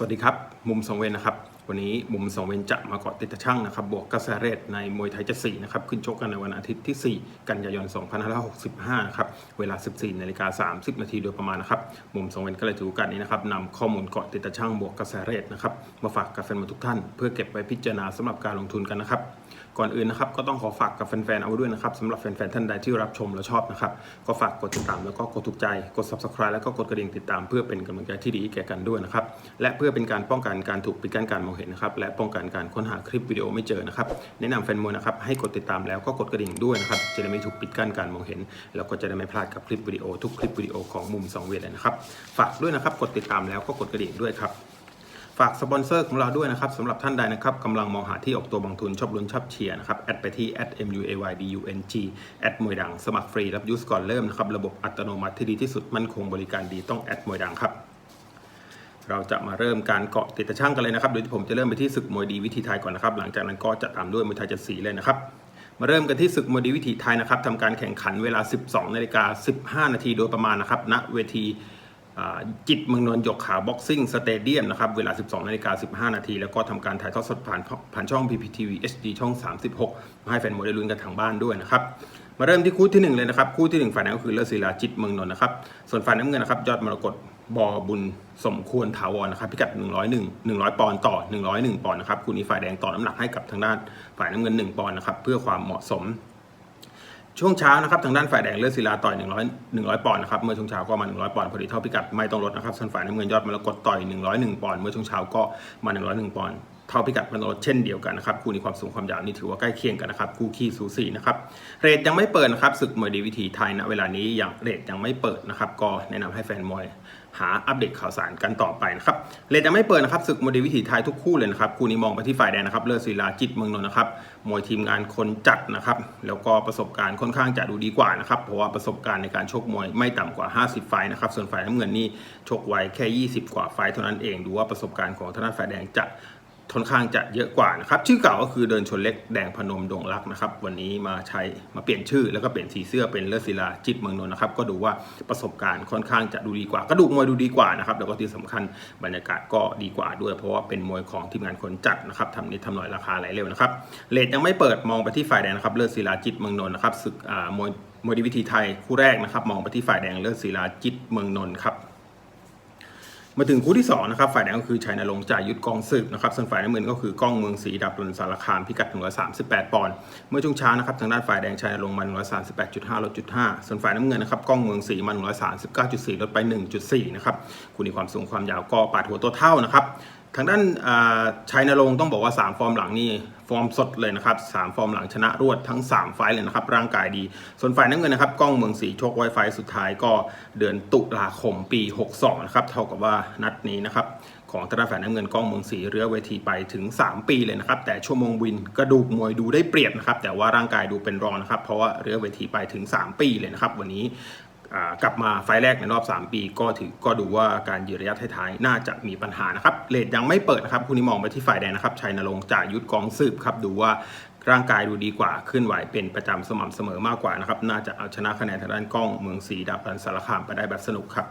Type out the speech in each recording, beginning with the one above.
สวัสดีครับ มุมสองเวนนะครับ วันนี้มุมสองเวนจะมาเกาะติดตะช่างนะครับ บวกกระแสเรทในมวยไทยจะ4นะครับ ขึ้นชกกันในวันอาทิตย์ที่ 4 กันยายน 2565 นะครับ เวลา 14 นาฬิกา 30 นาทีโดยประมาณนะครับ มุมสองเวนก็เลยถือโอกาสนี้นะครับนำข้อมูลเกาะติดตะช่างบวกกระแสเรทนะครับ มาฝากกับแฟนมาทุกท่าน เพื่อเก็บไว้พิจารณาสำหรับการลงทุนกันนะครับ ก่อนอื่นนะครับก็ต้องขอฝากกับแฟนๆเอาไว้ด้วยนะครับสำหรับแฟนๆท่านใดที่รับชมและชอบนะครับก็ฝากกดติดตามแล้วก็กดถูกใจกด subscribe แล้วก็กดกระดิ่งติดตามเพื่อเป็นกำลังใจที่ดีแก่กันด้วยนะครับและเพื่อเป็นการป้องกันการถูกปิดกั้นการมองเห็นนะครับและป้องกันการค้นหาคลิปวิดีโอไม่เจอนะครับแนะนำแฟนมวยนะครับให้กดติดตามแล้วก็กดกระดิ่งด้วยนะครับจะได้ไม่ถูกปิดกั้นการมองเห็น แล้วก็จะได้ไม่พลาดกับคลิปวิดีโอทุกคลิปวิดีโอของมุมสองเวทเลยนะครับฝากด้วยนะครับกดติดตามแล้วก็กดกระดิ่งด้วยครับ ฝากสปอนเซอร์ของเราด้วยนะครับสำหรับท่านใดนะครับกำลังมองหาที่ออกตัวบางทุนชอบลุ้นชอบเชียร์นะครับแอดไปที่ @muaydung แอดมวยดัง สมัครฟรีรับยูสก่อนเริ่มนะครับระบบอัตโนมัติที่ดีที่สุดมั่นคงบริการดีต้องแอดมวยดังครับเราจะมาเริ่มการเกาะติดตะช่างกันเลยนะครับ โดยที่ผมจะเริ่มไปที่ศึกมวยดีวิธีไทยก่อนนะครับ หลังจากนั้นก็จะตามด้วยมวยไทยจ็ดสีเลยนะครับ มาเริ่มกันที่ศึกมวยดีวิถีไทยนะครับทำการแข่งขันเวลา 12นาฬิกา15 นาทีโดยประมาณนะครับ ณ เวที จิตเมืองนนท์หยกขาวบ็อกซิ่งสเตเดียมนะครับเวลา 12นาฬิกา15 นาที แล้วก็ทำการถ่ายทอดสดผ่านผ่านช่อง PPTV HD ช่อง 36 มาให้แฟนมวยได้ลุ้นกันทางบ้านด้วยนะครับมาเริ่มที่คู่ที่ 1 เลยนะครับ คู่ที่ 1 ฝ่ายนั้นก็คือเลิศศิลาจิตเมืองนนท์นะครับ ส่วนฝ่ายน้ำเงินนะครับ ยอดมรกตบอบุญสมควรถาวรนะครับพิกัด 101 100 ปอนด์ต่อ 101 ปอนด์นะครับคู่นี้ฝ่ายแดงต่อน้ำหนักให้กับทางด้านฝ่ายน้ำเงิน 1 ปอนด์นะครับเพื่อความเหมาะสม ช่วงเช้านะครับทางด้านฝ่ายแดงเลือดศิลาต่อย 100 100 ปอนด์นะครับเมื่อช่วงเช้าก็มา 100 ปอนด์พอดีเท่าพิกัดไม่ต้องลดนะครับส่วนฝ่ายน้ำเงินยอดมรกตต่อย 101 ปอนด์เมื่อช่วงเช้าก็มา 101 ปอนด์เท่าพิกัดไม่ต้องลดเช่นเดียวกันนะครับคู่นี้ความสูงความยาวนี่ถือว่าใกล้เคียงกันนะครับคู่ขี้สูสีนะครับเรทยังไม่เปิดนะครับศึกมวยดีวิธีไทยณเวลานี้ยังเรทยังไม่เปิดนะครับก็แนะนำให้แฟนมวย หาอัปเดตข่าวสารกันต่อไปนะครับเลดยังไม่เปิดนะครับศึกโมเดลวิถีไทยทุกคู่เลยนะครับคู่นี้มองไปที่ฝ่ายแดงนะครับเลิศศิลาจิตเมืองนนท์นะครับมวยทีมงานคนจัดนะครับแล้วก็ประสบการณ์ค่อนข้างจะดูดีกว่านะครับเพราะว่าประสบการณ์ในการชกมวยไม่ต่ำกว่า 50 ไฟนะครับส่วนฝ่ายน้ำเงินนี่ชกไว้แค่ 20 กว่าไฟเท่านั้นเองดูว่าประสบการณ์ของทางด้านฝ่ายแดงจะ ค่อนข้างจะเยอะกว่านะครับ ชื่อเก่าก็คือเดินชนเล็กแดงพนมดงรักนะครับ วันนี้มาใช้มาเปลี่ยนชื่อแล้วก็เปลี่ยนสีเสื้อเป็นเลิศศิลาจิตเมืองนนท์นะครับ ก็ดูว่าประสบการณ์ค่อนข้างจะดูดีกว่ากระดูกมวยดูดีกว่านะครับ แล้วก็ที่สำคัญบรรยากาศก็ดีกว่าด้วย เพราะว่าเป็นมวยของทีมงานคนจัดนะครับทำนิดทำหน่อยราคาไหลเร็วนะครับเลทยังไม่เปิดมองไปที่ฝ่ายแดงนะครับเลิศศิลาจิตเมืองนนท์นะครับศึกมวยมวยดีวิธีไทยคู่แรกนะครับ มองไปที่ฝ่ายแดงเลิศศิลาจิตเมืองนนท์ครับ มาถึงคู่ที่2นะครับฝ่ายแดงก็คือชัยนรงค์จ่ายยุทธกองสืบนะครับส่วนฝ่ายน้ำเงินก็คือกล้องเมืองศรีดับดลสารคามพิกัด138ปอนด์เมื่อช่วงเช้านะครับทางด้านฝ่ายแดงชัยนรงค์มัน138.5ลดจุด5ส่วนฝ่ายน้ำเงินนะครับกล้องเมืองศรีมัน139.4ลดไป 1.4นะครับคู่นี้ความสูงความยาวก็ปาดหัวตัวเท่านะครับ ทางด้านชัยนรงค์ต้องบอกว่า 3 ฟอร์มหลังนี่ฟอร์มสดเลยนะครับ3ฟอร์มหลังชนะรวดทั้ง 3 ไฟเลยนะครับ ร่างกายดี ส่วนฝ่ายน้ำเงินนะครับ กล้องเมืองศรีโชคไวไฟสุดท้ายก็เดือนตุลาคมปี 62 นะครับ เท่ากับว่านัดนี้นะครับ ของทางด้านฝ่ายน้ำเงินกล้องเมืองศรีเรือเวทีไปถึง 3 ปีเลยนะครับ แต่ชั่วโมงวินกระดูกมวยดูได้เปรียบนะครับ แต่ว่าร่างกายดูเป็นรองนะครับ เพราะว่าเรือเวทีไปถึง 3 ปีเลยนะครับ วันนี้ กลับมาไฟแรกในรอบ 3 ปีก็ถือก็ดูว่าการยืนระยะท้ายๆน่าจะมีปัญหานะครับเลทยังไม่เปิดนะครับคุณนี้มองไปที่ฝ่ายแดงนะครับชัยนรงค์จ่ายุทธกองสืบครับดูว่าร่างกายดูดีกว่าเคลื่อนไหวเป็นประจำสม่ำเสมอมากกว่านะครับน่าจะเอาชนะคะแนนทางด้านกล้องเมืองศรีดาบันสารคามไปได้แบบสนุกครับ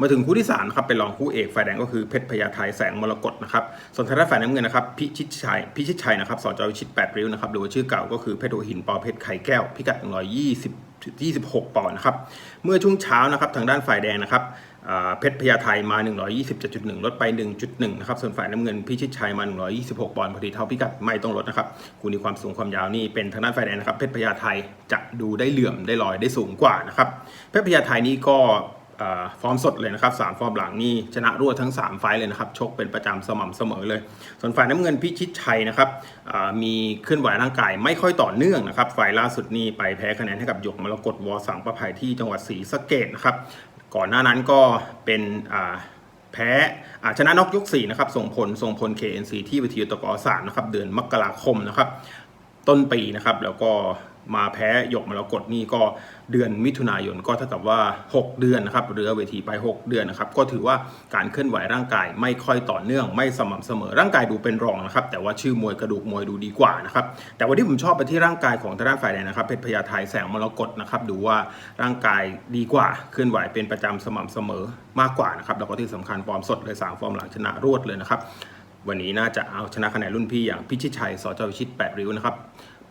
มาถึงคู่ที่3นะครับเป็นรองคู่เอกฝ่ายแดงก็คือเพชรพญาไทแสงมรกตนะครับส่วนทางด้านฝ่ายน้ำเงินนะครับพิชิตชัยพิชิตชัยนะครับสจวิชิต8ริ้วนะครับหรือว่าชื่อเก่าก็คือเพชรหินปอเพชรไข่แก้วพิกัด120 26ปอนด์นะครับ เมื่อช่วงเช้านะครับทางด้านฝ่ายแดงนะครับเพชรพญาไทมา 127.1 ลดไป 1.1 นะครับ ส่วนฝ่ายน้ำเงินพิชิตชัยมา 126 ปอนด์พอดีเท่าพิกัดไม่ต้องลดนะครับคู่นี้ความสูงความยาวนี่เป็นทางด้านฝ่ายแดงนะครับ เพชรพญาไทจะดูได้เหลื่อมได้ลอยได้สูงกว่านะครับ เพชรพญาไทนี่ก็ ฟอร์มสดเลยนะครับสามฟอร์มหลังนี่ชนะรวดทั้ง 3 ไฟล์เลยนะครับ ชกเป็นประจำสม่ำเสมอเลย ส่วนฝ่ายน้ำเงินพิชิตชัยนะครับมีเคลื่อนไหวร่างกายไม่ค่อยต่อเนื่องนะครับฝ่ายล่าสุดนี่ไปแพ้คะแนนให้กับหยกมรกตวอสังประภัยที่จังหวัดศรีสะเกดนะครับ ก่อนหน้านั้นก็เป็นแพ้ชนะนอกยก4นะครับส่งผลส่งผล KNC ที่วิทยุตกสามนะครับเดือนมกราคมนะครับต้นปีนะครับแล้วก็ มาแพ้หยกมรกตนี่ก็เดือนมิถุนายนก็เท่ากับว่า 6 เดือนนะครับเรือเวทีไป 6 เดือนนะครับก็ถือว่าการเคลื่อนไหวร่างกายไม่ค่อยต่อเนื่องไม่สม่ำเสมอร่างกายดูเป็นรองนะครับแต่ว่าชื่อมวยกระดูกมวยดูดีกว่านะครับแต่วันที่ผมชอบไปที่ร่างกายของทางด้านฝ่ายแดงนะครับเพชรพญาไทแสงมรกตนะครับดูว่าร่างกายดีกว่าเคลื่อนไหวเป็นประจำสม่ำเสมอมากกว่านะครับแล้วก็ที่สำคัญฟอร์มสดเลยสามฟอร์มหลังชนะรวดเลยนะครับวันนี้น่าจะเอาชนะคะแนนรุ่นพี่อย่างพิชิตชัยสจวิชิต 8 ริ้วนะครับ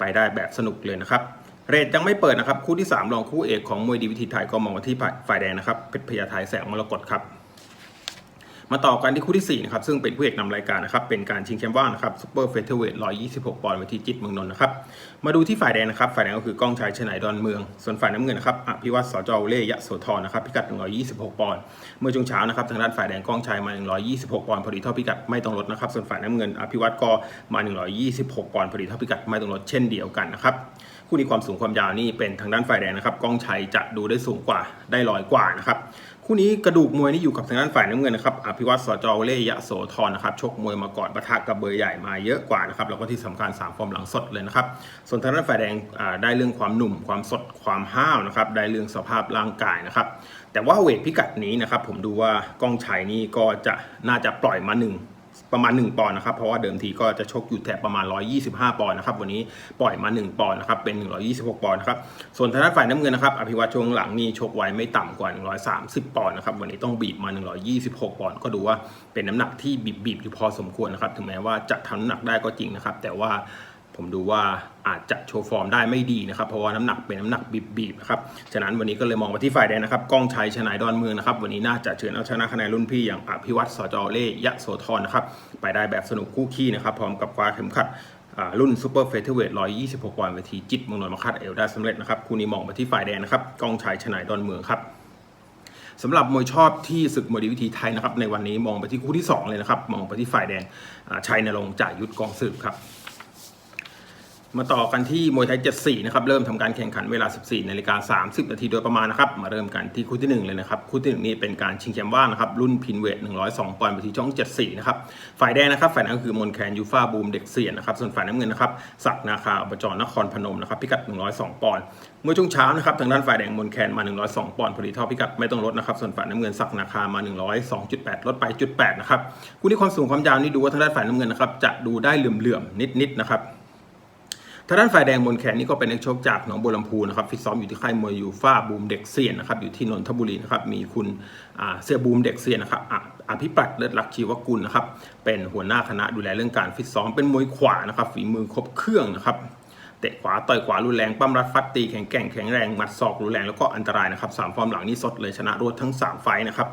ไปได้แบบสนุกเลยนะครับ เรทยังไม่เปิดนะครับ คู่ที่ 3 รองคู่เอกของมวยดีวิธีไทยก็มองมาที่ฝ่ายแดงนะครับเพชรพญาไทยแสงมรกตครับ มาต่อกันที่คู่ที่4นะครับซึ่งเป็นผู้เอกนำรายการนะครับเป็นการชิงแชมป์ว่างนะครับซูเปอร์เฟเธอร์เวท126 ปอนด์เวทีจิตเมืองนนท์นะครับมาดูที่ฝ่ายแดงนะครับฝ่ายแดงก็คือกล้องชัยชนายดอนเมือง ส่วนฝ่ายน้ำเงินนะครับอภิวัตสจเล่ยะโสธรนะครับพิกัด 126 ปอนด์เมื่อช่วงเช้านะครับทางด้านฝ่ายแดงกล้องชัยมา 126 ปอนด์พอดีเท่าพิกัดไม่ต้องลดนะครับส่วนฝ่ายน้ำเงินอภิวัตก็มา 126 ปอนด์พอดีเท่าพิกัดไม่ต้องลดเช่นเดียวกันนะครับคู่นี้ความสูงความยาวนี่เป็นทางด้านฝ่ายแดงนะครับกล้องชัยจะดูได้สูงกว่าได้ลอยกว่านะครับ คู่นี้กระดูกมวยนี่อยู่กับทางด้านฝ่ายน้ำเงินนะครับอภิวัตสจเล่ยะโสธรนะครับชกมวยมาก่อนปะทะกับเบอร์ใหญ่มาเยอะกว่านะครับแล้วก็ที่สำคัญ3ฟอร์มหลังสดเลยนะครับส่วนทางด้านฝ่ายแดงได้เรื่องความหนุ่มความสดความห้าวนะครับได้เรื่องสภาพร่างกายนะครับแต่ว่าเวทพิกัดนี้นะครับผมดูว่ากล้องชัยนี่ก็จะน่าจะปล่อยมาหนึ่ง ประมาณ 1 ปอนด์นะครับ เพราะว่าเดิมทีก็จะชกอยู่แถบประมาณ 125 ปอนด์นะครับ วันนี้ปล่อยมา 1 ปอนด์นะครับ เป็น 126 ปอนด์นะครับ ส่วนทางด้านฝ่ายน้ำเงินนะครับ อภิวัตช่วงหลังนี่ชกไว้ไม่ต่ำกว่า 130 ปอนด์นะครับ วันนี้ต้องบีบมา 126 ปอนด์ ก็ดูว่าเป็นน้ำหนักที่บีบบีบอยู่พอสมควรนะครับ ถึงแม้ว่าจะทำน้ำหนักได้ก็จริงนะครับ แต่ว่า ผมดูว่าอาจจะโชว์ฟอร์มได้ไม่ดีนะครับ เพราะว่าน้ำหนักเป็นน้ำหนักบีบๆนะครับ ฉะนั้นวันนี้ก็เลยมองไปที่ฝ่ายแดงนะครับกล้องชัยชนายดอนเมืองนะครับ วันนี้น่าจะเฉือนเอาชนะคะแนนรุ่นพี่อย่างอภิวัตสจเล่ยะโสธรนะครับ ไปได้แบบสนุกคู่ขี้นะครับ พร้อมกับคว้าเข็มขัดรุ่นซูเปอร์เฟเธอร์เวท126ปอนด์เวทีจิตมงนนมาคัดเอวได้สำเร็จนะครับคู่นี้มองไปที่ฝ่ายแดงนะครับกล้องชัยชนายดอนเมืองครับสำหรับมวยชอบที่ศึกมวยดีวิธีไทยนะครับในวันนี้มองไปที่คู่ที่ 2 เลยนะครับ มองไปที่ฝ่ายแดงชัยนรงจ่ายยุทธกองสืบครับ มาต่อกันที่มวยไทย 74 นะครับ เริ่มทำการแข่งขันเวลา 14นาฬิกา30 นาทีโดยประมาณนะครับ มาเริ่มกันที่คู่ที่ 1 เลยนะครับ คู่ที่ 1 นี้เป็นการชิงแชมป์ว่างนะครับ รุ่นพินเวท 102 ปอนด์ไปที่ช่อง 74 นะครับ ฝ่ายแดงนะครับ ฝ่ายนั้นก็คือมนแคนยูฟาบูมเด็กเสียนนะครับ ส่วนฝ่ายน้ำเงินนะครับศักนาคาอบจนครพนมนะครับ พิกัด 102 ปอนด์ เมื่อช่วงเช้านะครับ ทางด้านฝ่ายแดงมนแคนมา 102 ปอนด์พอดีเท่าพิกัดไม่ต้องลดนะครับ ส่วนฝ่ายน้ำเงินศักนาคามา 102.8 ลดไปจุด8นะครับ คู่นี้ความสูงความยาวนี่ดูว่าทางด้านฝ่ายน้ำเงินนะครับจะดูได้เหลื่อมๆนิดๆนะครับ ทางด้านฝ่ายแดงมนแคนนี่ก็เป็นนักชกจากหนองบัวลำพูนะครับฟิตซ้อมอยู่ที่ค่ายมวยยูฟ่าบูมเด็กเซียนนะครับอยู่ที่นนทบุรีนะครับมีคุณเสียบูมเด็กเซียนนะครับออภิปรัตเลิศลักชีวกุลนะครับเป็นหัวหน้าคณะดูแลเรื่องการฟิตซ้อมเป็นมวยขวานะครับฝีมือครบเครื่องนะครับเตะขวาต่อยขวารุนแรงปั้มรัดฟัดตีแข็งแกร่งแข็งแรงหมัดศอกรุนแรงแล้วก็อันตรายนะครับสามฟอร์มหลังนี่สดเลยชนะรวดทั้ง 3 ไฟนะครับ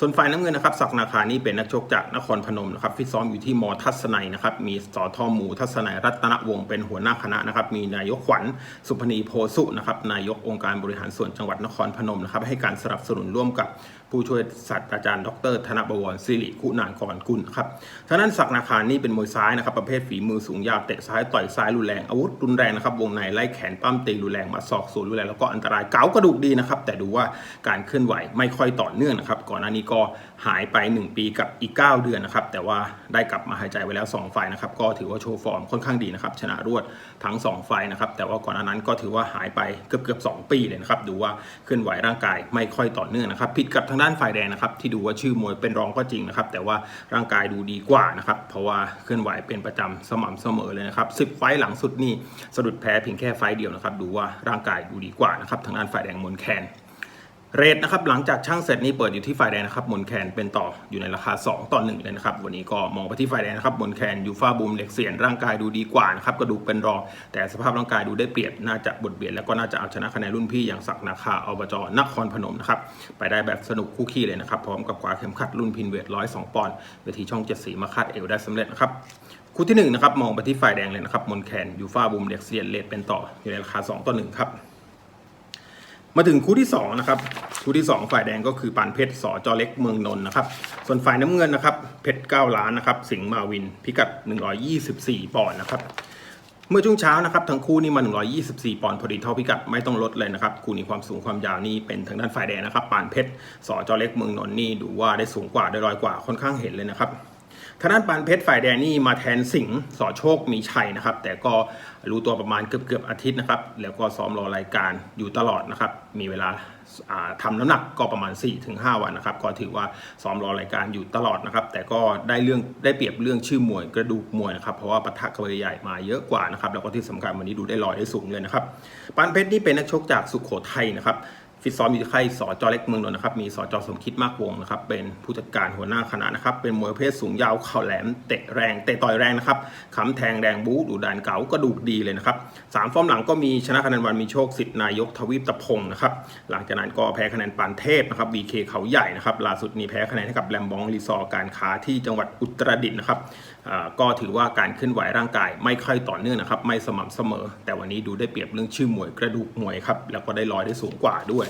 ส่วนฝ่ายน้ำเงินนะครับศักนาคานี่เป็นนักชกจากนครพนมนะครับฟิตซ้อมอยู่ที่มอทัศนัยนะครับมีสอทอหมูทัศนัยรัตนวงศ์เป็นหัวหน้าคณะนะครับมีนายกขวัญสุพนีโพสุนะครับนายกองค์การบริหารส่วนจังหวัดนครพนมนะครับให้การสนับสนุนร่วมกับผู้ช่วยศาสตราจารย์ดร ธนบวรศิริคุณานกรกุลครับทางด้านศักนาคานี่เป็นมวยซ้ายนะครับประเภทฝีมือสูงยาวเตะซ้ายต่อยซ้ายรุนแรงอาวุธรุนแรงนะครับวงในไล่แขนปั้มตีรุนแรงมาศอกสูนรุนแรงแล้วก็อันตรายเก๋ากระดูกดีนะครับแต่ดูว่าการเคลื่อนไหวไม่ค่อยต่อเนื่องนะครับก่อนหน้านี้ก็หายไป 1 ปีกับอีก 9 เดือนนะครับ แต่ว่าได้กลับมาหายใจไว้แล้ว 2 ไฟนะครับ ก็ถือว่าโชว์ฟอร์มค่อนข้างดีนะครับ ชนะรวดทั้ง 2 ไฟนะครับ แต่ว่าก่อนหน้านั้นก็ถือว่าหายไปเกือบเกือบ2ปีเลยนะครับ ดูว่าเคลื่อนไหวร่างกายไม่ค่อยต่อเนื่องนะครับ ผิดกับทางด้านฝ่ายแดงนะครับ ที่ดูว่าชื่อมวยเป็นรองก็จริงนะครับ แต่ว่าร่างกายดูดีกว่านะครับ เพราะว่าเคลื่อนไหวเป็นประจำสม่ำเสมอเลยนะครับ10ไฟล์หลังสุดนี่สะดุดแพ้เพียงแค่ไฟล์เดียวนะครับ ดูว่าร่างกายดูดีกว่านะครับ ทางด้านฝ่ายแดงมนแคน เรทนะครับหลังจากช่างเสร็จนี้เปิดอยู่ที่ฝ่ายแดงนะครับมนแคนเป็นต่ออยู่ในราคา 2 ต่อ 1 เลยนะครับ วันนี้ก็มองไปที่ฝ่ายแดงนะครับมนแคนยูฟาบูมเล็กเสียนร่างกายดูดีกว่านะครับกระดูกเป็นรอง แต่สภาพร่างกายดูได้เปรียบน่าจะบดเบียดแล้วก็น่าจะเอาชนะคะแนนรุ่นพี่อย่างศักนาคาอบจนครพนมนะครับไปได้แบบสนุกคู่ขี้เลยนะครับพร้อมกับคว้าเข็มขัดรุ่นพินเวท102ปอนด์เวทีช่องเจ็ดสีมาคาดเอวได้สำเร็จนะครับคู่ที่หนึ่งนะครับมองไปที่ฝ่ายแดงเลยนะครับมนแคนยูฟาบูมเล็กเสียนเลทเป็นต่ออยู่ในราคา 2 ต่อ1ครับ มาถึงคู่ที่2นะครับคู่ที่ 2 ฝ่ายแดงก็คือปานเพชรสอจอเล็กเมืองนนท์นะครับ ส่วนฝ่ายน้ำเงินนะครับเพชร9ล้านนะครับสิงห์มาวินพิกัด 124 ปอนด์นะครับเมื่อช่วงเช้านะครับทั้งคู่นี่มา 124 ปอนด์พอดีเท่าพิกัดไม่ต้องลดเลยนะครับคู่นี้ความสูงความยาวนี่เป็นทางด้านฝ่ายแดงนะครับปานเพชรสอจอเล็กเมืองนนท์นี่ดูว่าได้สูงกว่าได้ลอยกว่าค่อนข้างเห็นเลยนะครับ ทางด้านปานเพชรฝ่ายแดงนี่มาแทนสิงห์สอโชคมีชัยนะครับ แต่ก็รู้ตัวประมาณเกือบเกือบอาทิตย์นะครับ แล้วก็ซ้อมรอรายการอยู่ตลอดนะครับ มีเวลาอ่าทำน้ำหนักก็ประมาณ 4-5 วันนะครับ ก็ถือว่าซ้อมรอรายการอยู่ตลอดนะครับ แต่ก็ได้เรื่องได้เปรียบเรื่องชื่อมวยกระดูกมวยนะครับ เพราะว่าปะทะกับใหญ่มาเยอะกว่านะครับ แล้วก็ที่สำคัญวันนี้ดูได้ลอยได้สูงเลยนะครับ ปานเพชรนี่เป็นนักชกจากสุโขทัยนะครับ ฟิตซ้อมอยู่ที่ค่ายสอจอเล็กเมืองนนท์นะครับมีสอจอสมคิดมากวงนะครับเป็นผู้จัดการหัวหน้าคณะนะครับเป็นมวยประเพศสูงยาวเข่าแหลมเตะแรงเตะต่อยแรงนะครับขำแทงแรงบู๊ดูดานเก๋ากระดูกดีเลยนะครับสามฟอร์มหลังก็มีชนะคะแนนวันมีโชคสิทธิ์นายกทวีปตะพงศ์นะครับหลังจากนั้นก็แพ้คะแนนปานเทพนะครับ BK เคเขาใหญ่นะครับล่าสุดนี้แพ้คะแนนให้กับแลมบองรีซอร์การค้าที่จังหวัดอุตรดิตถ์นะครับ ก็ถือว่าการเคลื่อนไหวร่างกายไม่ค่อยต่อเนื่องนะครับ ไม่สม่ำเสมอ แต่วันนี้ดูได้เปรียบเรื่องชื่อมวยกระดูกมวยครับ แล้วก็ได้ลอยได้สูงกว่าด้วย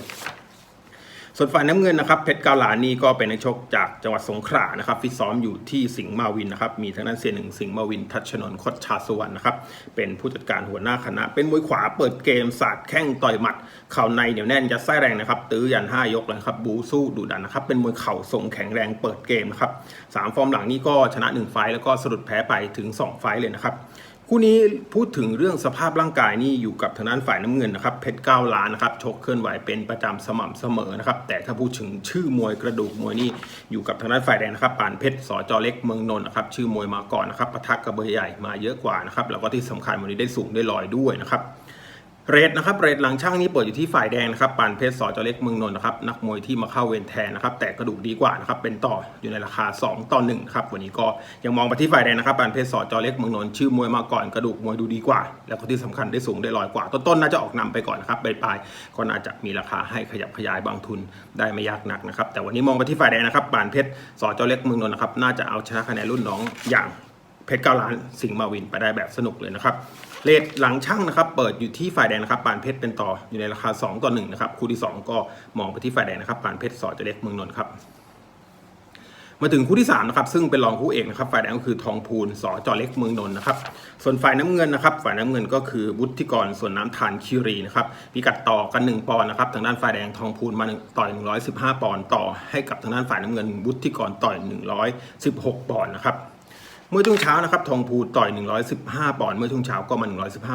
ส่วนฝ่ายน้ำเงินนะครับเพชรกาลานี่ก็เป็นนักชกจากจังหวัดสงขลานะครับฟิตซ้อมอยู่ที่สิงห์มาวินนะครับมีทางด้านเซียนหนึ่งสิงห์มาวินทัชนนท์คดชาสวรรณนะครับเป็นผู้จัดการหัวหน้าคณะ เป็นมวยขวาเปิดเกมสาดแข้งต่อยหมัด เข่าในเหนียวแน่นยัดไส้แรงนะครับตื้อยันห้ายกเลยนะครับบูสู้ดุดันนะครับเป็นมวยเข่าทรงแข็งแรงเปิดเกมนะครับสามฟอร์มหลังนี้ก็ชนะหนึ่งไฟต์แล้วก็สะดุดแพ้ไปถึงสองไฟต์เลยนะครับ คู่นี้พูดถึงเรื่องสภาพร่างกายนี่อยู่กับทางด้านฝ่ายน้ำเงินนะครับเพชรเก้าล้านนะครับชกเคลื่อนไหวเป็นประจำสม่ำเสมอนะครับแต่ถ้าพูดถึงชื่อมวยกระดูกมวยนี่อยู่กับทางด้านฝ่ายแดงนะครับปานเพชรสอจอเล็กเมืองนนท์นะครับชื่อมวยมาก่อนนะครับปะทะกระเบอใหญ่มาเยอะกว่านะครับแล้วก็ที่สำคัญวันนี้ได้สูงได้ลอยด้วยนะครับ เรทนะครับเรทหลังช่างนี้เปิดอยู่ที่ฝ่ายแดงนะครับปานเพชรสอจเล็กเมืองนนท์นะครับนักมวยที่มาเข้าเวรแทนนะครับแต่กระดูกดีกว่านะครับเป็นต่ออยู่ในราคา 2 ต่อ1ครับวันนี้ก็ยังมองไปที่ฝ่ายแดงนะครับปานเพชรสอจเล็กเมืองนนท์ชื่อมวยมาก่อนกระดูกมวยดูดีกว่า แล้วก็ที่สำคัญได้สูงได้ลอยกว่า ต้นๆน่าจะออกนำไปก่อนนะครับปลายๆก็น่าจะมีราคาให้ขยับขยายบางทุนได้ไม่ยากนักนะครับแต่วันนี้มองไปที่ฝ่ายแดงนะครับปานเพชรสอจเล็กเมืองนนท์นะครับน่าจะเอาชนะคะแนนรุ่นน้องอย่างเพชรเก้าล้านสิงห์มาวินไปได้แบบสนุกเลยนะครับ เลทหลังช่างนะครับ เปิดอยู่ที่ฝ่ายแดงนะครับปานเพชรเป็นต่ออยู่ในราคา 2 ต่อ1นะครับคู่ที่ 2 ก็มองไปที่ฝ่ายแดงนะครับปานเพชรสอจะเล็กเมืองนนท์ครับมาถึงคู่ที่3นะครับซึ่งเป็นรองคู่เอกนะครับฝ่ายแดงก็คือทองพูนสอจอเล็กเมืองนนท์นะครับส่วนฝ่ายน้ำเงินนะครับฝ่ายน้ำเงินก็คือวุฒิกรส่วนน้ำทานคิรีนะครับพิกัดต่อกัน 1 ปอนด์นะครับทางด้านฝ่ายแดงทองพูนมาต่อย 115 ปอนด์ต่อให้กับทางด้านฝ่ายน้ำเงินวุฒิกรต่อย 116 ปอนด์นะครับ เมื่อช่วงเช้านะครับทองพูต่อย 115 ปอนด์เมื่อช่วงเช้าก็มา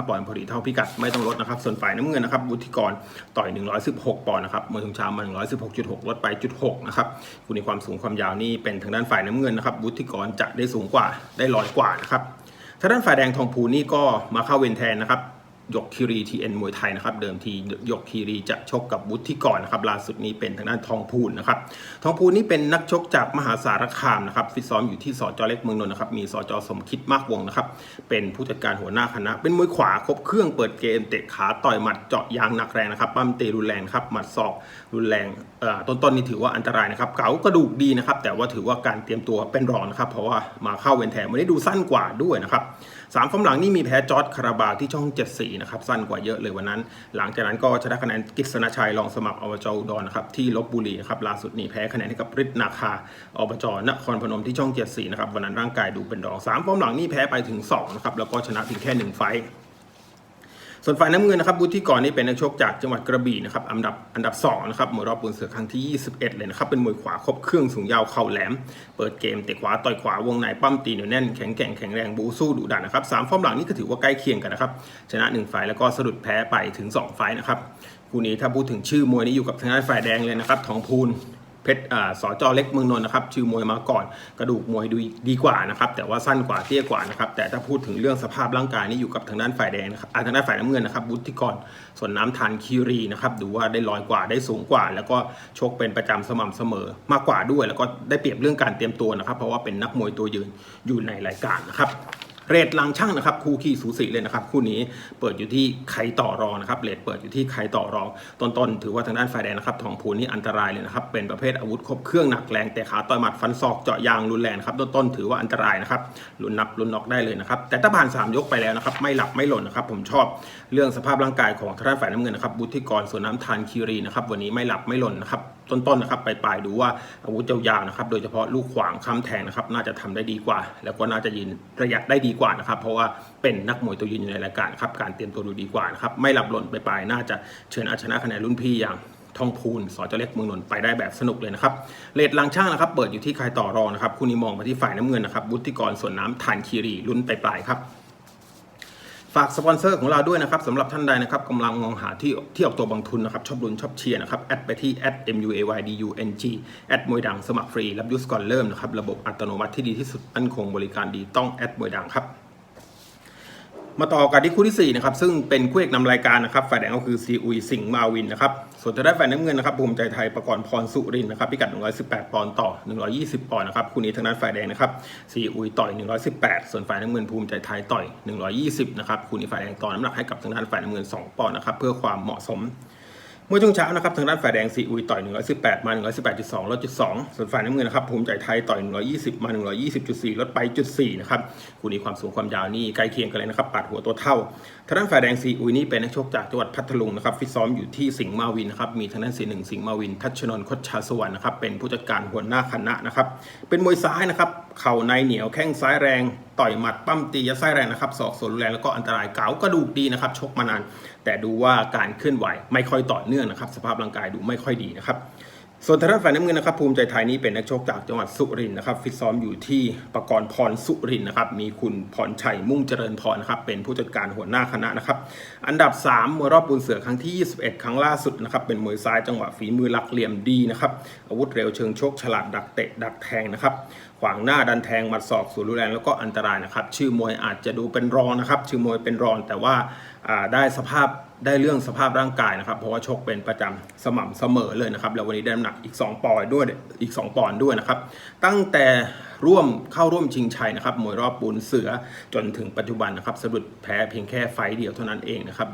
115 ปอนด์พอดีเท่าพิกัดไม่ต้องลดนะครับส่วนฝ่ายน้ำเงินนะครับวุฒิกรต่อย 116 ปอนด์นะครับเมื่อช่วงเช้ามา 116.6 ลดไปจุด6นะครับคุณในความสูงความยาวนี่เป็นทางด้านฝ่ายน้ำเงินนะครับวุฒิกรจะได้สูงกว่าได้ลอยกว่านะครับทางด้านฝ่ายแดงทองพูนี่ก็มาเข้าเวนแทนนะครับ ยกคีรีทีเอ็นมวยไทยนะครับ เดิมทียกคีรีจะชกกับวุฒิกรนะครับล่าสุดนี้เป็นทางด้านทองพูนนะครับทองพูนนี่เป็นนักชกจากมหาสารคามนะครับฟิตซ้อมอยู่ที่สจเล็กเมืองนนท์นะครับมีสจสมคิดมากวงนะครับเป็นผู้จัดการหัวหน้าคณะ เป็นมวยขวาครบเครื่องเปิดเกมเตะขาต่อยหมัดเจาะยางหนักแรงนะครับปั้มเตะรุนแรงครับหมัดศอกรุนแรงเอ่อต้นๆนี่ถือว่าอันตรายนะครับเก๋ากระดูกดีนะครับแต่ว่าถือว่าการเตรียมตัวเป็นรองนะครับเพราะว่ามาเข้าเวนแทนวันนี้ดูสั้นกว่าด้วยนะครับ สามฟอร์มหลังนี่มีแพ้จอร์ดคาราบาที่ช่อง7สีนะครับ สั้นกว่าเยอะเลยวันนั้น หลังจากนั้นก็ชนะคะแนนกิษณชัยรองสมัครอบจอุดรนะครับที่ลบบุรีนะครับล่าสุดนี่แพ้คะแนนให้กับฤทธิ์นาคาอบจนครพนมที่ช่อง7สีนะครับวันนั้นร่างกายดูเป็นรองสามฟอร์มหลังนี่แพ้ไปถึง2นะครับแล้วก็ชนะเพียงแค่หนึ่งไฟ ส่วนฝ่ายน้ำเงินนะครับวุฒิกรนี่เป็นนักชกจากจังหวัดกระบี่นะครับอันดับอันดับ2นะครับมวยรอบปูนเสือครั้งที่ 21 เลยนะครับเป็นมวยขวาครบเครื่องสูงยาวเข่าแหลม เปิดเกมเตะขวาต่อยขวาวงในปั้มตีเหนียวแน่นแข็งแกร่งแข็งแรงบูสู้ดุดันนะครับสามฟอร์มหลังนี่ก็ถือว่าใกล้เคียงกันนะครับชนะ1ไฟล์แล้วก็สะดุดแพ้ไปถึง2ไฟล์นะครับคู่นี้ถ้าพูดถึงชื่อมวยนี้อยู่กับทางด้านฝ่ายแดงเลยนะครับทองพูน เพชรอ่าสจเล็กเมืองนนท์นะครับชื่อมวยมาก่อนกระดูกมวยดูดีกว่านะครับแต่ว่าสั้นกว่าเตี้ยกว่านะครับแต่ถ้าพูดถึงเรื่องสภาพร่างกายนี่อยู่กับทางด้านฝ่ายแดงนะครับอ่าทางด้านฝ่ายน้ำเงินนะครับวุฒิกรส่วนน้ำทานคีรีนะครับดูว่าได้ลอยกว่าได้สูงกว่า แล้วก็ชกเป็นประจำสม่ำเสมอมากกว่าด้วย แล้วก็ได้เปรียบเรื่องการเตรียมตัวนะครับ เพราะว่าเป็นนักมวยตัวยืนอยู่ในรายการนะครับ เรทหลังช่างนะครับคู่ขี้สูสีเลยนะครับคู่นี้เปิดอยู่ที่ใครต่อรองนะครับเรทเปิดอยู่ที่ใครต่อรองต้นๆถือว่าทางด้านฝ่ายแดงนะครับทองพูนนี่อันตรายเลยนะครับเป็นประเภทอาวุธครบเครื่องหนักแรงแต่ขาต่อยหมัดฟันศอกเจาะยางรุนแรงครับต้นๆถือว่าอันตรายนะครับลุ้นนับลุ้นน็อกได้เลยนะครับแต่ถ้าผ่านสามยกไปแล้วนะครับไม่หลับไม่หล่นนะครับผมชอบเรื่องสภาพร่างกายของทางด้านฝ่ายน้ำเงินนะครับบุธิกรส่วนน้ำทานคีรีนะครับวันนี้ไม่หลับไม่หล่นนะครับต้นๆนะครับไปลายดูว่าอาวุธยาวๆนะครับโดยเฉพาะลูกขวางค้ำแทงนะครับน่าจะทำได้ดีกว่า แล้วก็น่าจะยืนระยะได้ดีกว่านะครับเพราะว่าเป็นนักมวยตัวยืนอยู่ในรายการครับการเตรียมตัวดูดีกว่านะครับไม่หลับหล่นไปลายน่าจะเชิญอาชนะคะแนนรุ่นพี่อย่างทองพูนสอจเล็กเมืองนนท์ไปได้แบบสนุกเลยนะครับเลดลังช่างนะครับ เปิดอยู่ที่ใครต่อรองนะครับคู่นี้มองไปที่ฝ่ายน้ำเงินนะครับบุติกรส่วนน้ำทานคีรีลุ้นปลายครับ ฝากสปอนเซอร์ของเราด้วยนะครับสำหรับท่านใดนะครับกำลังมองหาที่ที่ออกตัวบางทุนนะครับชอบลุ้นชอบเชียร์นะครับแอดไปที่ @muaydung แอดมวยดังสมัครฟรีรับยุสก่อนเริ่มนะครับระบบอัตโนมัติที่ดีที่สุดมั่นคงบริการดีต้องแอดมวยดังครับ มาต่อกันที่คู่ที่ 4 นะครับ ซึ่งเป็นคู่เอกนำรายการนะครับ ฝ่ายแดงก็คือซีอุยสิงห์มาวินนะครับ ส่วนทางด้านฝ่ายน้ำเงินนะครับภูมิใจไทยประกรณ์พรสุรินนะครับพิกัด 118 ปอนด์ต่อ 120 ปอนด์นะครับคู่นี้ทางด้านฝ่ายแดงนะครับซีอุยต่อย 118 ส่วนฝ่ายน้ำเงินภูมิใจไทยต่อย 120 นะครับคู่นี้ฝ่ายแดงต่อน้ำหนักให้กับทางด้านฝ่ายน้ำเงิน 2 ปอนด์นะครับเพื่อความเหมาะสม เมื่อช่วงเช้านะครับทางด้านฝ่ายแดงซีอุยต่อย 118 มา 118.2 ลดจุด2ส่วนฝ่ายน้ำเงินนะครับภูมิใจไทยต่อย 120 มา 120.4 ลดไปจุด4นะครับคู่นี้ความสูงความยาวนี่ใกล้เคียงกันเลยนะครับปาดหัวตัวเท่าทางด้านฝ่ายแดงซีอุยนี่เป็นนักชกจากจังหวัดพัทลุงนะครับฟิตซ้อมอยู่ที่สิงห์มาวินนะครับมีทางด้านสีหนึ่งสิงห์มาวิน ทัชนนท์คดชาสวรรค์นะครับเป็นผู้จัดการหัวหน้าคณะนะครับเป็นมวยซ้ายนะครับ เข่าในเหนียวแข้งซ้ายแรง ต่อยหมัดปั้มตียัดไส้แรงนะครับศอกสวนแรงแล้วก็อันตรายเก๋ากระดูกดีนะครับชกมานาน แต่ดูว่าการเคลื่อนไหวไม่ค่อยต่อเนื่องนะครับ สภาพร่างกายดูไม่ค่อยดีนะครับ ส่วนทางด้านฝ่ายน้ำเงินนะครับภูมิใจไทยนี่เป็นนักชกจากจังหวัดสุรินทร์นะครับฟิตซ้อมอยู่ที่ประกรณ์พรสุรินทร์นะครับมีคุณพรชัยมุ่งเจริญพรนะครับเป็นผู้จัดการหัวหน้าคณะนะครับอันดับ3มวยรอบบุญเสือครั้งที่ 21 ครั้งล่าสุดนะครับเป็นมวยซ้ายจังหวะฝีมือหลักเหลี่ยมดีนะครับอาวุธเร็วเชิงชกฉลาดดักเตะดักแทงนะครับขวางหน้าดันแทงหมัดศอกสูรุนแรงแล้วก็อันตรายนะครับชื่อมวยอาจจะดูเป็นรองนะครับชื่อมวยเป็นรองแต่ว่า ได้สภาพได้เรื่องสภาพร่างกายนะครับ เพราะว่าชกเป็นประจำสม่ำเสมอเลยนะครับ แล้ววันนี้ได้น้ำหนักอีก 2 ปอนด์ด้วยอีก 2 ปอนด์ด้วยนะครับ ตั้งแต่ร่วมเข้าร่วมชิงชัยนะครับมวยรอบปูนเสือจนถึงปัจจุบันนะครับสะดุดแพ้เพียงแค่ไฟเดียวเท่านั้นเองนะครับ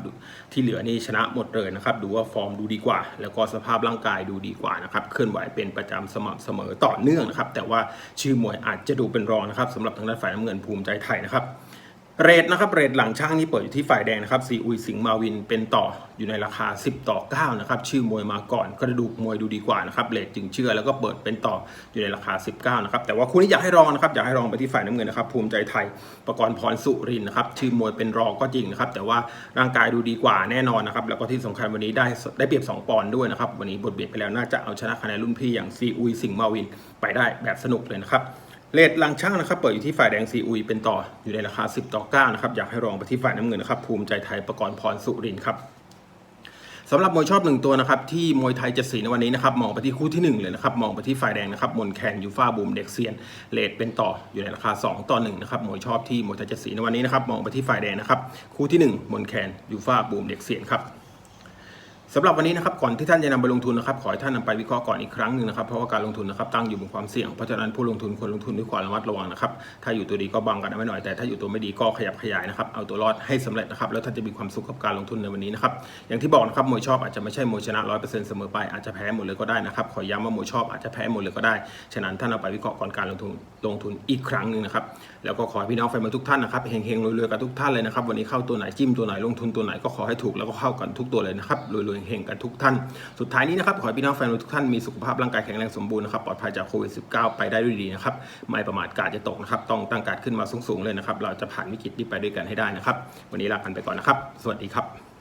ที่เหลือนี่ชนะหมดเลยนะครับ ดูว่าฟอร์มดูดีกว่า แล้วก็สภาพร่างกายดูดีกว่านะครับเคลื่อนไหวเป็นประจำสม่ำเสมอต่อเนื่องนะครับ แต่ว่าชื่อมวยอาจจะดูเป็นรองนะครับสำหรับทางด้านฝ่ายน้ำเงินภูมิใจไทยนะครับ เรทนะครับเรทหลังช่างนี่เปิดอยู่ที่ฝ่ายแดงนะครับซีอุยสิงห์มาวินเป็นต่ออยู่ในราคา 10 ต่อ 9 นะครับ ชื่อมวยมาก่อนกระดูกมวยดูดีกว่านะครับเรทจึงเชื่อแล้วก็เปิดเป็นต่ออยู่ในราคา 19 นะครับ แต่ว่าคู่นี้อยากให้รองนะครับอยากให้รองไปที่ฝ่ายน้ำเงินนะครับภูมิใจไทยประกรณ์พรสุรินนะครับชื่อมวยเป็นรองก็จริงนะครับแต่ว่าร่างกายดูดีกว่าแน่นอนนะครับแล้วก็ที่สำคัญวันนี้ได้ได้เปรียบ 2 ปอนด์ด้วยนะครับวันนี้บทเบียดไปแล้วน่าจะเอาชนะคะแนนรุ่นพี่อย่างซีอุยสิงห์มาวินไปได้แบบสนุกเลยนะครับ เลทลังช่างนะครับเปิดอยู่ที่ฝ่ายแดงซีอุยเป็นต่ออยู่ในราคา 10 ต่อ9นะครับอยากให้รองไปที่ฝ่ายน้ำเงินนะครับภูมิใจไทยประกรณ์พรสุรินครับสำหรับมวยชอบหนึ่งตัวนะครับที่มวยไทยเจ็ดสีในวันนี้นะครับมองไปที่คู่ที่ 1 เลยนะครับมองไปที่ฝ่ายแดงนะครับมนแคนยูฟ่าบูมเด็กเซียนเลทเป็นต่ออยู่ในราคา 2 ต่อ1นะครับมวยชอบที่มวยไทยเจ็ดสีในวันนี้นะครับมองไปที่ฝ่ายแดงนะครับคู่ที่ 1มนแคนยูฟ่าบูมเด็กเซียนครับ สำหรับวันนี้นะครับก่อนที่ท่านจะนำไปลงทุนนะครับขอให้ท่านนำไปวิเคราะห์ก่อนอีกครั้งหนึ่งนะครับเพราะว่าการลงทุนนะครับตั้งอยู่บนความเสี่ยงเพราะฉะนั้นผู้ลงทุนควรลงทุนด้วยความระมัดระวังนะครับถ้าอยู่ตัวดีก็บังกันไว้หน่อยแต่ถ้าอยู่ตัวไม่ดีก็ขยับขยายนะครับเอาตัวรอดให้สำเร็จนะครับแล้วท่านจะมีความสุขกับการลงทุนในวันนี้นะครับอย่างที่บอกนะครับมวยชอบอาจจะไม่ใช่มวยชนะร้อยเปอร์เซ็นต์เสมอไปอาจจะแพ้หมดเลยก็ได้นะครับขอย้ำว่ามวยชอบอาจจะแพ้หมดเลยก็ได้ฉะนั้นท่านเอาไปวิเคราะห์ก่อนการลงทุนลงทุนอีกครั้งหนึ่งนะครับแล้วก็ขอให้พี่น้องแฟนบอลทุกท่านนะครับเฮงๆรวยๆกันทุกท่านเลยนะครับวันนี้เข้าตัวไหนจิ้มตัวไหนลงทุนตัวไหนก็ขอให้ถูกแล้วก็เข้ากันทุกตัวเลยนะครับรวยๆเฮงๆกันทุกท่าน สุดท้ายนี้นะครับขอให้พี่น้องแฟนทุกท่านมีสุขภาพร่างกายแข็งแรงสมบูรณ์นะครับปลอดภัยจากโควิด -19 ไปได้ด้วยดีนะครับไม่ประมาทกาดจะตกนะครับต้องตั้งการขึ้นมาสูงๆเลยนะครับเราจะผ่านวิกฤตนี้ไปด้วยกันให้ได้นะครับวันนี้ลากันไปก่อนนะครับ สวัสดีครับ